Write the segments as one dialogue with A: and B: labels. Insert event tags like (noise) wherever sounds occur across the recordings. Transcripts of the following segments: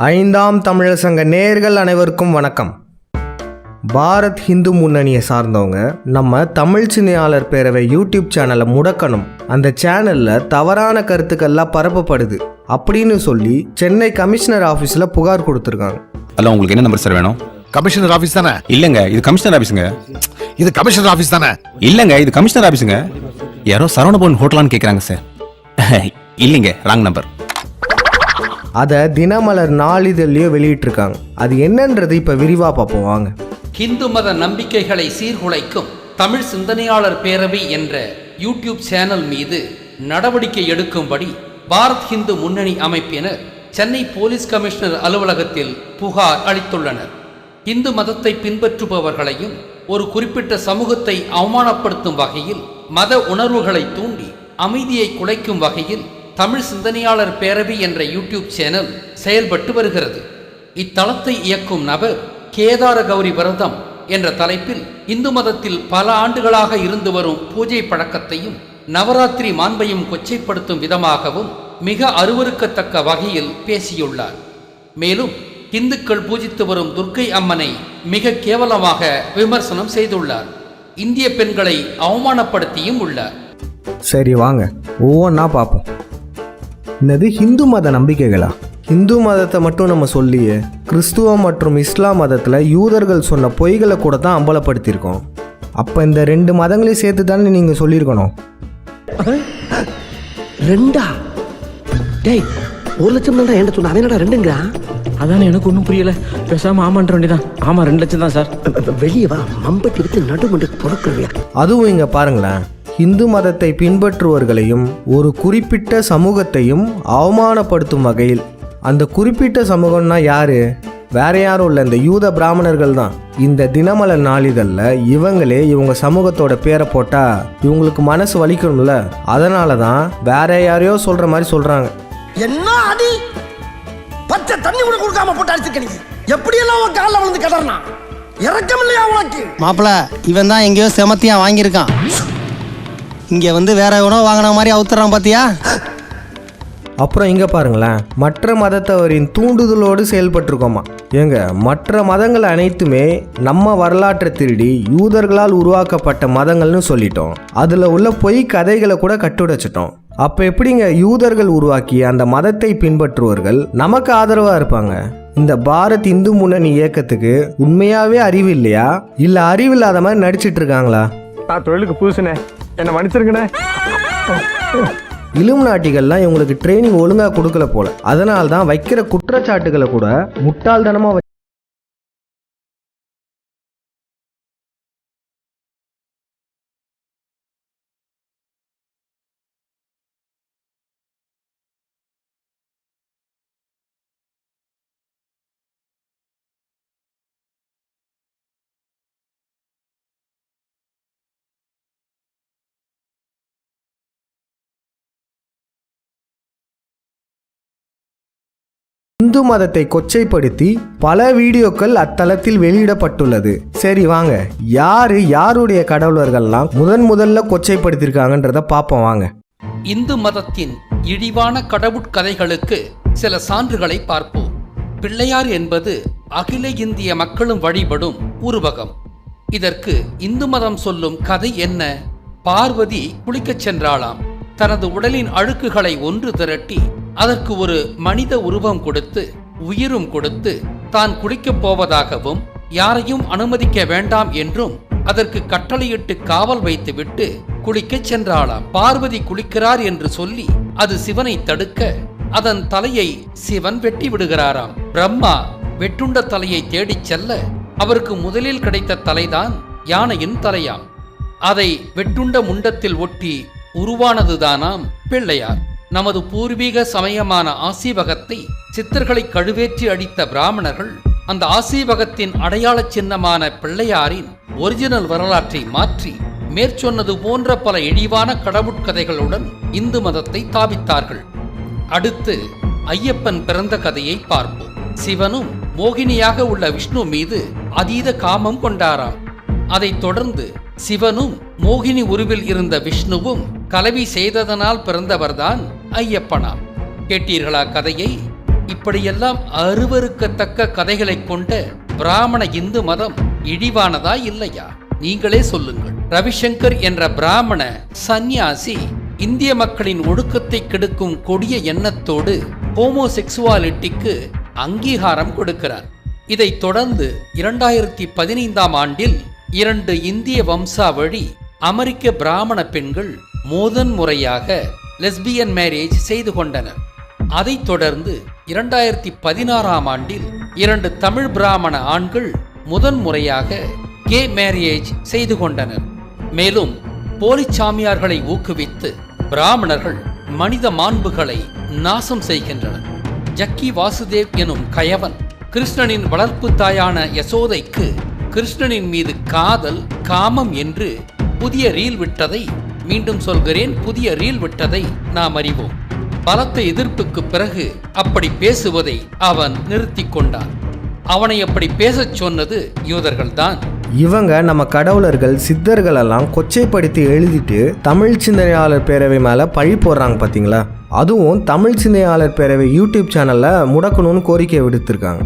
A: ஐந்தாம் தமிழர் சங்க நேர்கள் அனைவருக்கும் வணக்கம். பாரத் ஹிந்து முன்னணியை சார்ந்தவங்க நம்ம தமிழ் சினையாளர் பேரவை யூடியூப் சேனலை முடக்கணும். அந்த சேனலில் தவறான கருத்துக்கள்லாம் பரப்பப்படுது. அப்படின்னு சொல்லி சென்னை கமிஷனர் ஆஃபீஸில் புகார் கொடுத்துருக்காங்க.
B: ஹலோ உங்களுக்கு என்ன நம்பர் சார் வேணும்?
C: கமிஷனர் ஆபீஸ் தானே?
B: இல்லைங்க இது கமிஷனர் ஆஃபீஸுங்க
C: இது கமிஷனர் ஆபீஸ் தானே?
B: இல்லைங்க இது கமிஷனர் ஆஃபீஸுங்க யாரோ சரவணபவன் ஹோட்டலான்னு கேட்குறாங்க சார். (laughs) இல்லைங்க ராங் நம்பர்.
A: அதை தினமலர் நாளிதழ்லையோ வெளியிட்டிருக்காங்க. அது என்னன்றது இப்போ விரிவாக பார்ப்போம் வாங்க.
D: ஹிந்து மத நம்பிக்கைகளை சீர்குலைக்கும் தமிழ் சிந்தனையாளர் பேரவை என்ற யூடியூப் சேனல் மீது நடவடிக்கை எடுக்கும்படி பாரத் ஹிந்து முன்னணி அமைப்பினர் சென்னை போலீஸ் கமிஷனர் அலுவலகத்தில் புகார் அளித்துள்ளனர். இந்து மதத்தை பின்பற்றுபவர்களையும் ஒரு குறிப்பிட்ட சமூகத்தை அவமானப்படுத்தும் வகையில் மத உணர்வுகளை தூண்டி அமைதியை குலைக்கும் வகையில் தமிழ் சிந்தனையாளர் பேரவை என்ற யூடியூப் சேனல் செயல்பட்டு வருகிறது. இத்தளத்தை இயக்கும் நபர் கேதார கௌரி விரதம் என்ற தலைப்பில் இந்து மதத்தில் பல ஆண்டுகளாக இருந்து வரும் பூஜை பழக்கத்தையும் நவராத்திரி மாண்பையும் கொச்சைப்படுத்தும் விதமாகவும் மிக அருவருக்கத்தக்க வகையில் பேசியுள்ளார். மேலும் இந்துக்கள் பூஜித்து வரும் துர்க்கை அம்மனை மிக கேவலமாக விமர்சனம் செய்துள்ளார். இந்திய பெண்களை அவமானப்படுத்தியும் உள்ளார்.
A: சரி வாங்க. ஒவ்வொன்றா பார்ப்போம். என்னது ஹிந்து மத நம்பிக்கைகளா? ஹிந்து மதத்தை மட்டும் நம்ம சொல்லியே கிறிஸ்துவம் மற்றும் இஸ்லாம் மதத்தில் யூதர்கள் சொன்ன பொய்களை கூட தான் அம்பலப்படுத்தியிருக்கோம். அப்போ இந்த ரெண்டு மதங்களையும் சேர்த்து தானே நீங்கள் சொல்லியிருக்கணும்?
E: ரெண்டா? டேய் ஒரு லட்சம் தான்டா என்கிட்ட சொன்ன அவன் என்னடா ரெண்டுங்கிறான்
F: அதானே எனக்கு ஒன்றும் புரியல. பேசாம ஆமான்ற வேண்டியதான் ஆமா ரெண்டு லட்சம் தான் சார்.
E: வெளியே வா மம்பட்டி விட்டு நடுமண்டு பொறுக்கிறவியா?
A: அதுவும் இங்கே பாருங்களேன். இந்து மதத்தை பின்பற்றுவர்களையும் ஒரு குறிப்பிட்ட சமூகத்தையும் அவமானப்படுத்தும் வகையில். அந்த குறிப்பிட்ட சமூகம்னா யாரு? வேற யாரும் இல்லை இந்த யூத பிராமணர்கள் தான். இந்த தினமலர் நாளிதழில் இவங்களே இவங்க சமூகத்தோட பேரை போட்டால் இவங்களுக்கு மனசு வலிக்கணும்ல. அதனால தான் வேற யாரையோ சொல்கிற மாதிரி சொல்கிறாங்க
G: என்ன அடி பச்சை தண்ணி கூட கொடுக்காம போட்டு அடிச்சிருக்க நீ எப்படியெல்லாம் உன் காலில் விழுந்து கிடறனா இறக்கம் இல்லையா உனக்கு?
H: மாப்பிள இவன் தான் எங்கேயோ செமத்தியா வாங்கியிருக்கான். இங்க வந்து வேற எவனோ வாங்கின மாதிரி அவுத்துறான் பாத்தியா?
A: அப்புறம் இங்கே பாருங்களேன். மற்ற மதத்தவரின் தூண்டுதலோடு செயல்பட்டிருக்கோமா? ஏங்க மற்ற மதங்கள் அனைத்துமே நம்ம வரலாற்றை திருடி யூதர்களால் உருவாக்கப்பட்ட மதங்கள்னு சொல்லிட்டோம். அதில் உள்ள பொய் கதைகளை கூட கட்டுடைச்சிட்டோம். அப்போ எப்படிங்க யூதர்கள் உருவாக்கிய அந்த மதத்தை பின்பற்றுவர்கள் நமக்கு ஆதரவாக இருப்பாங்க? இந்த பாரத் இந்து முன்னணி இயக்கத்துக்கு உண்மையாவே அறிவு இல்லையா? இல்லை அறிவில்லாத மாதிரி நடிச்சிட்டு இருக்காங்களா?
I: நான் தொழிலுக்கு புதுசுனே என்னை மன்னிச்சிருங்கண்ணே.
A: இலும் நாட்டிகள்லாம் இவங்களுக்கு ட்ரைனிங் ஒழுங்காக கொடுக்கல போல. அதனால தான் வைக்கிற குற்றச்சாட்டுகளை கூட முட்டாள்தனமாக இந்து மதத்தை கொச்சைப்படுத்தி பல வீடியோக்கள் அத்தளத்தில் வெளியிடப்பட்டுள்ளது. சரி வாங்க. யாரு யாருடைய கடவுளர்கள்லாம் முதன் முதல்ல கொச்சைப்படுத்தியிருக்காங்கன்றத பார்ப்போம் வாங்க.
D: இந்து மதத்தின் இழிவான கடவுட்கதைகளுக்கு சில சான்றுகளை பார்ப்போம். பிள்ளையார் என்பது அகில இந்திய மக்களும் வழிபடும் உருவகம். இதற்கு இந்து மதம் சொல்லும் கதை என்ன? பார்வதி குளிக்கச் சென்றாளாம். தனது உடலின் அழுக்குகளை ஒன்று திரட்டி அதற்கு ஒரு மனித உருவம் கொடுத்து உயிரும் கொடுத்து தான் குளிக்கப் போவதாகவும் யாரையும் அனுமதிக்க வேண்டாம் என்றும் அதற்கு கட்டளையிட்டு காவல் வைத்துவிட்டு குளிக்கச் சென்றாளாம். பார்வதி குளிக்கிறார் என்று சொல்லி அது சிவனை தடுக்க அதன் தலையை சிவன் வெட்டி விடுகிறாராம். பிரம்மா வெட்டுண்ட தலையை தேடிச் செல்ல அவருக்கு முதலில் கிடைத்த தலைதான் யானையின் தலையாம். அதை வெட்டுண்ட முண்டத்தில் ஒட்டி உருவானதுதானாம் பிள்ளையார். நமது பூர்வீக சமயமான ஆசீவகத்தை சித்தர்களை கழுவேற்றி அடித்த பிராமணர்கள் அந்த ஆசீவகத்தின் அடையாள சின்னமான பிள்ளையாரின் ஒரிஜினல் வரலாற்றை மாற்றி மேற்சொன்னது போன்ற பல இழிவான கடவுட்கதைகளுடன் இந்து மதத்தை தாவித்தார்கள். அடுத்து ஐயப்பன் பிறந்த கதையை பார்ப்போம். சிவனும் மோகினியாக உள்ள விஷ்ணு மீது அதீத காமம் கொண்டாராம். அதைத் தொடர்ந்து சிவனும் மோகினி உருவில் இருந்த விஷ்ணுவும் கலவி செய்ததனால் பிறந்தவர்தான் ஐயப்பனா? கேட்டீர்களா கதையை? இப்படியெல்லாம் அருவருக்கத்தக்க கதைகளை கொண்ட பிராமண இந்து மதம் இழிவானதா இல்லையா? நீங்களே சொல்லுங்கள். ரவிசங்கர் என்ற பிராமண சந்நியாசி இந்திய மக்களின் ஒழுக்கத்தை கெடுக்கும் கொடிய எண்ணத்தோடு ஹோமோசெக்சுவாலிட்டிக்கு அங்கீகாரம் கொடுக்கிறார். இதைத் தொடர்ந்து இரண்டாயிரத்தி பதினைந்தாம் ஆண்டில் இரண்டு இந்திய வம்சாவழி அமெரிக்க பிராமண பெண்கள் மோதன் முறையாக லெஸ்பியன் மேரேஜ் செய்து கொண்டனர். அதைத் தொடர்ந்து இரண்டாயிரத்தி பதினாறாம் ஆண்டில் இரண்டு தமிழ் பிராமண ஆண்கள் முதன் முறையாக கே மேரேஜ் செய்து கொண்டனர். மேலும் போலி சாமியார்களை ஊக்குவித்து பிராமணர்கள் மனித மாண்புகளை நாசம் செய்கின்றனர். ஜக்கி வாசுதேவ் எனும் கயவன் கிருஷ்ணனின் வளர்ப்பு தாயான யசோதைக்கு கிருஷ்ணனின் மீது காதல் காமம் என்று புதிய ரீல் விட்டதை மீண்டும் சொல்கிறேன் புதிய ரீல் விட்டதை நாம் அறிவோம். பலத்த எதிர்ப்புக்கு பிறகு அப்படி பேசுவதை அவன் நிறுத்தி கொண்டான். அவனை அப்படி பேசச் சொன்னது யூதர்கள்தான்.
A: இவங்க நம்ம கடவுளர்கள் சித்தர்களெல்லாம் கொச்சைப்படுத்தி எழுதிட்டு தமிழ் சிந்தனையாளர் பேரவை மேலே பழி போடுறாங்க பார்த்தீங்களா அதுவும் தமிழ் சிந்தனையாளர் பேரவை யூடியூப் சேனலில் முடக்கணும்னு கோரிக்கை விடுத்திருக்காங்க.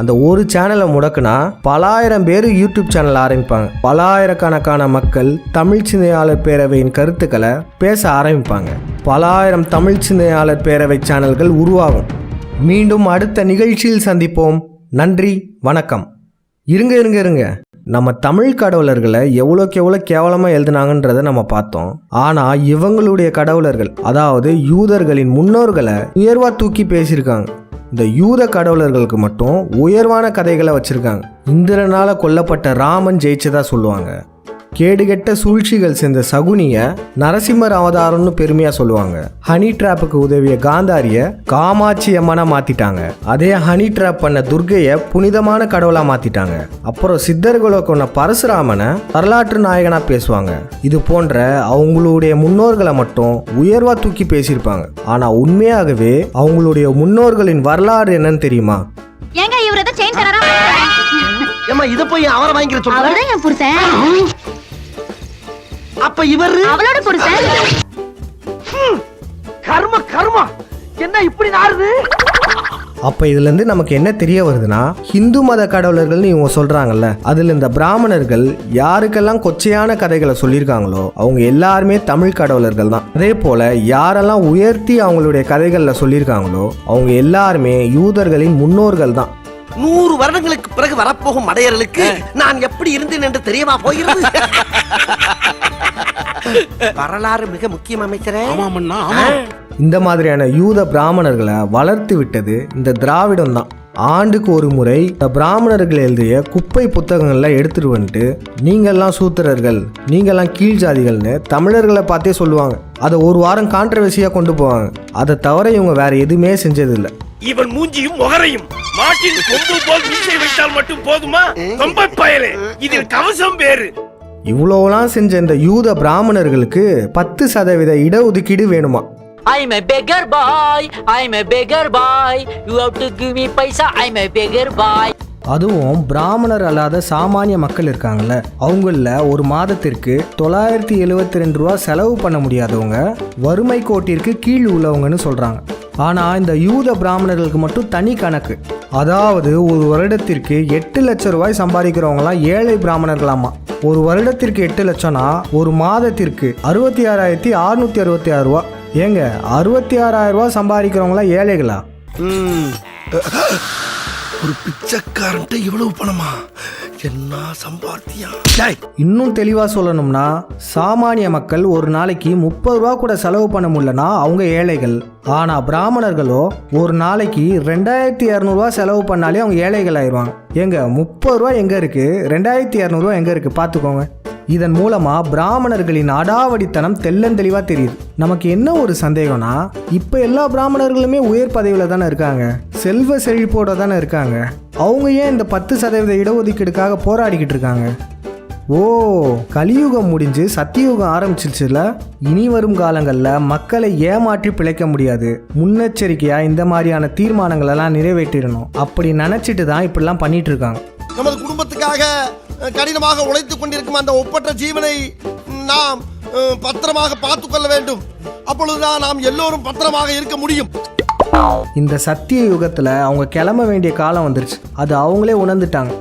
A: அந்த ஒரு சேனலை முடக்குனா பலாயிரம் பேர் யூடியூப் சேனல் ஆரம்பிப்பாங்க. பலாயிரக்கணக்கான மக்கள் தமிழ் சிந்தனையாளர் பேரவையின் கருத்துக்களை பேச ஆரம்பிப்பாங்க. பலாயிரம் தமிழ் சிந்தனையாளர் பேரவை சேனல்கள் உருவாகும். மீண்டும் அடுத்த நிகழ்ச்சியில் சந்திப்போம். நன்றி வணக்கம். இருங்க இருங்க இருங்க. நம்ம தமிழ் கடவுளர்களை எவ்வளோக்கு எவ்வளோ கேவலமாக எழுதுனாங்கன்றதை நம்ம பார்த்தோம். ஆனால் இவங்களுடைய கடவுளர்கள் அதாவது யூதர்களின் முன்னோர்களை உயர்வாக தூக்கி பேசியிருக்காங்க. இந்த யூத கடவுளர்களுக்கு மட்டும் உயர்வான கதைகளை வச்சுருக்காங்க. இந்திரனால் கொல்லப்பட்ட ராமன் ஜெயிச்சதா சொல்லுவாங்க. கேடுகெட்ட சூழ்ச்சிகள் செஞ்ச சகுனிய நரசிம்மர் அவதாரம்னு பெருமையா சொல்லுவாங்க. ஹனி ட்ராப்புக்கு உதவிய காந்தாரிய காமாட்சி அம்மனா மாத்திட்டாங்க. அதே ஹனி ட்ராப் பண்ண துர்க்கைய புனிதமான கடவுளா மாத்திட்டாங்க. அப்புறம் சித்தர்களை கொண்ட பரசுராமனை வரலாற்று நாயகனா பேசுவாங்க. இது போன்ற அவங்களுடைய முன்னோர்களை மட்டும் உயர்வா தூக்கி பேசியிருப்பாங்க. ஆனா உண்மையாகவே அவங்களுடைய முன்னோர்களின் வரலாறு என்னன்னு தெரியுமா?
J: ஏங்க இவர் ஏதோ
E: ஏமா இத போய் அவரை வாங்கிக்கிற சொல்ற?
J: அவர்தான் என் புருஷன்.
E: அப்ப இவரு?
J: அவளோட புருஷன்.
G: கர்ம கர்மா. என்ன இப்படி நாருது
A: அப்போ இதுலேருந்து நமக்கு என்ன தெரிய வருதுன்னா ஹிந்து மத கடவுளர்கள்னு இவங்க சொல்கிறாங்கல்ல அதில் இந்த பிராமணர்கள் யாருக்கெல்லாம் கொச்சையான கதைகளை சொல்லியிருக்காங்களோ அவங்க எல்லாருமே தமிழ் கடவுளர்கள் தான். அதே போல் யாரெல்லாம் உயர்த்தி அவங்களுடைய கதைகளில் சொல்லியிருக்காங்களோ அவங்க எல்லாருமே யூதர்களின் முன்னோர்கள் தான்.
E: நூறு வருடங்களுக்கு பிறகு வரப்போகும் மடையர்களுக்கு நான் எப்படி இருந்தேன் என்று தெரியவா போகிறது? (laughs) வரலாறு மிக முக்கியம் அமைச்சரே.
A: இந்த மாதிரியான யூத பிராமணர்களை வளர்த்து விட்டது இந்த திராவிடம் தான். ஆண்டுக்கு ஒரு முறை இந்த பிராமணர்கள் எழுதிய குப்பை புத்தகங்கள்லாம் எடுத்துட்டு வந்துட்டு நீங்கள்லாம் சூத்திரர்கள் நீங்கள்லாம் கீழ் ஜாதிகள்னு தமிழர்களை பார்த்தே சொல்லுவாங்க. அதை ஒரு வாரம் கான்ட்ரவர்சியாக கொண்டு போவாங்க. அதை தவிர இவங்க வேற எதுவுமே செஞ்சதில்லை.
K: இவன் மூஞ்சியும் முகரையும். மாட்டின் கொம்பு போல் மீசை வைத்தால் மட்டும் போதுமா கொம்பை பயலே இதில் கவசம் வேறு
A: இவ்வளோலாம் செஞ்ச இந்த யூத பிராமணர்களுக்கு பத்து சதவீத இடஒதுக்கீடு வேணுமா
F: I'm a beggar boy. I'm a beggar boy. You have to give me paisa. I'm a beggar boy.
A: அதுவும் பிராமணர் அல்லாத சாமானிய மக்கள் இருக்காங்கல்ல அவங்கள ஒரு மாதத்திற்கு தொள்ளாயிரத்தி எழுவத்தி ரெண்டு ரூபா செலவு பண்ண முடியாதவங்க வறுமை கோட்டிற்கு கீழ் உள்ளவங்கன்னு சொல்கிறாங்க ஆனால் இந்த யூத பிராமணர்களுக்கு மட்டும் தனி கணக்கு. அதாவது ஒரு வருடத்திற்கு எட்டு லட்சம் ரூபாய் சம்பாதிக்கிறவங்களாம் ஏழை பிராமணர்களாமா? ஒரு வருடத்திற்கு எட்டு லட்சம்னா ஒரு மாதத்திற்கு அறுபத்தி ஆறாயிரத்தி அறுநூத்தி அறுபத்தி ஆறு ரூபா. ஏங்க அறுபத்தி ஆறாயிரம் ரூபா சம்பாதிக்கிறவங்களாம் ஏழைகளா?
G: ஒரு பிச்சைக்காரன்ட்ட இவ்வளவு பணமா? என்ன சம்பாத்தியம்?
A: இன்னும் தெளிவாக சொல்லணும்னா சாமானிய மக்கள் ஒரு நாளைக்கு முப்பது ரூபா கூட செலவு பண்ண முடியலனா அவங்க ஏழைகள். ஆனால் பிராமணர்களோ ஒரு நாளைக்கு ரெண்டாயிரத்தி இரநூறுவா செலவு பண்ணாலே அவங்க ஏழைகள் ஆயிடுவாங்க எங்க முப்பது ரூபா எங்கே இருக்குது ரெண்டாயிரத்தி இரநூறுவா எங்கே இருக்குது பார்த்துக்கோங்க இதன் மூலமாக பிராமணர்களின் அடாவடித்தனம் தெள்ளந்தெளிவாக தெரியுது. நமக்கு என்ன ஒரு சந்தேகம்னா இப்போ எல்லா பிராமணர்களுமே உயர் பதவியில் தானே இருக்காங்க. செல்வ செழிப்போட தானே இருக்காங்க. அவங்க ஏன் இந்த பத்து சதவீத இடஒதுக்கீடுக்காக போராடிக்கிட்டு இருக்காங்க? ஓ கலியுகம் முடிஞ்சு சத்தியுகம் ஆரம்பிச்சிருச்சுல? இனி வரும் காலங்களில் மக்களை ஏமாற்றி பிழைக்க முடியாது. முன்னெச்சரிக்கையாக இந்த மாதிரியான தீர்மானங்களெல்லாம் நிறைவேற்றிடணும். அப்படி நினச்சிட்டு தான் இப்படிலாம் பண்ணிட்டு இருக்காங்க.
G: அஹ், கடினமாக உழைத்துக் கொண்டிருக்கும் அந்த ஒப்பற்ற ஜீவனை நாம் பத்திரமாக பார்த்துக் கொள்ள வேண்டும். அப்பொழுதுதான் நாம் எல்லோரும் பத்திரமாக இருக்க முடியும்.
A: இந்த சத்திய யுகத்தில் அவங்க கிளம்ப வேண்டிய காலம் வந்துருச்சு. அது அவங்களே உணர்ந்துட்டாங்க.